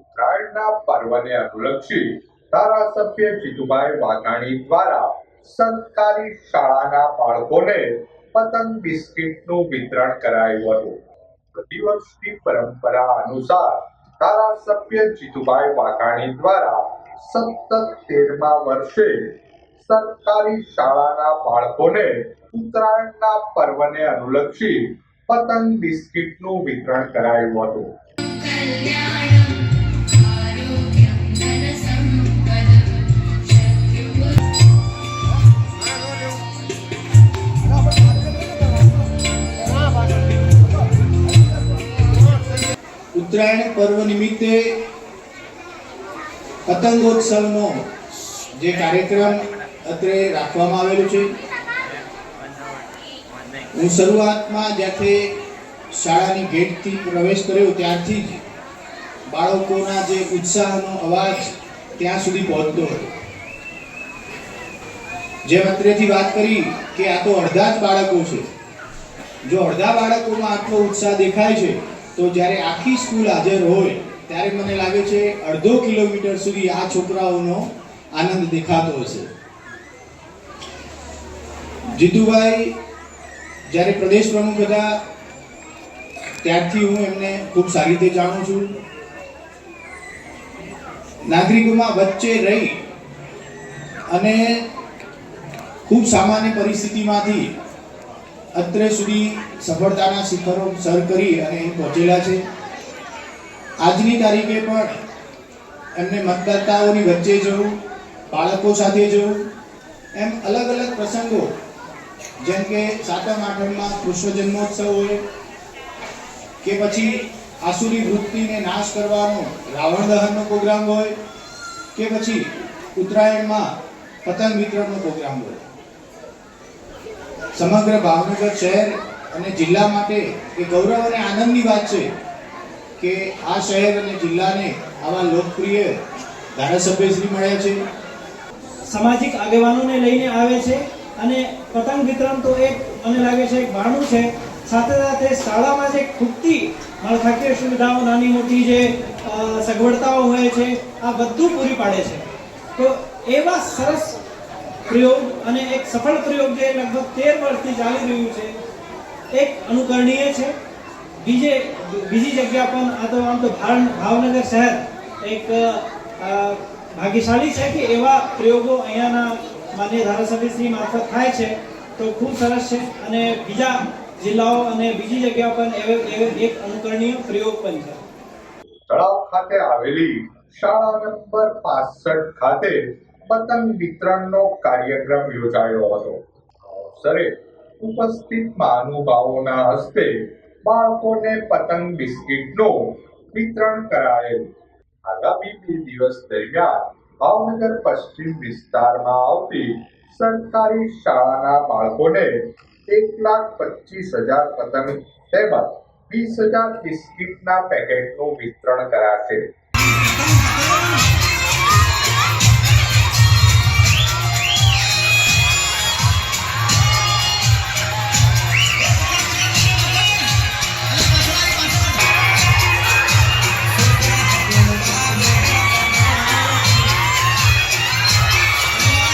ઉત્તરાયણના પર્વને અનુલક્ષી ધારાસભ્ય જીતુભાઈ વાઘાણી દ્વારા સરકારી શાળાના બાળકોને પતંગ બિસ્કિટનું વિતરણ કરાયું હતું. પ્રતિવર્ષની પરંપરા અનુસાર ધારાસભ્ય જીતુભાઈ વાઘાણી દ્વારા સતત તેરમા વર્ષે સરકારી શાળાના બાળકોને ઉત્તરાયણના પર્વને અનુલક્ષી પતંગ બિસ્કિટનું વિતરણ કરાયું હતું. ઉત્તરાયણ પર્વ નિમિત્તે પતંગોત્સવનો જે કાર્યક્રમ અત્રે રાખવામાં આવેલો છે. હું શરૂઆતમાં જ્યાંથી શાળાની ગેટથી પ્રવેશ કર્યો, ત્યારથી જ બાળકોના જે ઉત્સાહનો અવાજ ત્યાં સુધી પહોંચતો હતો. જેમ અત્રેથી વાત કરી કે આ તો અડધા જ બાળકો છે. જો અડધા બાળકોમાં આટલો ઉત્સાહ દેખાય છે તો જ્યારે આખી સ્કૂલ હાજર હોય, ત્યારે મને લાગે છે અડધો કિલોમીટર સુધી આ છોકરાઓનો આનંદ દેખાતો હશે. જીતુભાઈ જ્યારે પ્રદેશ પ્રમુખ હતા, ત્યારથી હું એમને ખૂબ સારી રીતે જાણું છું. નાગરિકોમાં વચ્ચે રહી અને ખૂબ સામાન્ય પરિસ્થિતિમાંથી અત્રે સુધી સફળતાના શિખરો સર કરી અને અહીં પહોંચેલા છે. આજની તારીખે પણ એમને મતદાતાઓની વચ્ચે જવું, બાળકો સાથે જવું, એમ અલગ અલગ પ્રસંગો, જેમ કે સાતમ આઠમમાં કૃષ્ણ જન્મોત્સવ હોય, કે પછી આસુરી વૃત્તિને નાશ કરવાનો રાવણ દહનનો પ્રોગ્રામ હોય, કે પછી ઉત્તરાયણમાં પતંગ વિતરણનો પ્રોગ્રામ હોય. સમગ્ર ભાવનગર શહેર અને જિલ્લા માટે એ ગૌરવ અને આનંદની વાત છે કે આ શહેર અને જિલ્લાને આવા લોકપ્રિય ધારાસભ્યશ્રી મળ્યા છે. સામાજિક આગેવાનોને લઈને આવે છે અને પતંગ વિતરણ તો એક મને લાગે છે એક ભાણું છે. સાથે સાથે શાળામાં જે ખૂટતી માળખાકીય સુવિધાઓ, નાની મોટી જે સગવડતાઓ હોય છે, આ બધું પૂરી પાડે છે. તો એવા સરસ પ્રયોગ અને એક સફળ પ્રયોગ જે લગભગ તેર વર્ષથી ચાલી રહ્યું છે, એક અનુકરણીય છે. બીજે, બીજી જગ્યા પણ આ તો આમ તો ભાવ- ભાવનગર શહેર એક ભાગ્યશાળી છે કે એવા પ્રયોગો અહીંયાના માન્ય ધારાસભ્યશ્રી મારફત થાય છે તો ખૂબ સરસ છે. અને બીજા જિલ્લાઓ અને બીજી જગ્યા પર એક અનુકરણીય પ્રયોગ પણ છે. તળાવ ખાતે આવેલી શાળા નંબર પાસઠ ખાતે પતંગ વિતરણનો કાર્યક્રમ યોજાયો હતો. અવસરે ઉપસ્થિત મહાનુભાવોના હસ્તે બાળકોને પતંગ બિસ્કિટનું વિતરણ કરાયેલ આગામી બે દિવસ દરમિયાન ભાવનગર પશ્ચિમ વિસ્તારમાં આવતી સરકારી શાળાના બાળકોને એક લાખ પચીસ હજાર પતંગ તેમજ વીસ હજાર બિસ્કિટના પેકેટનું વિતરણ કરાશે.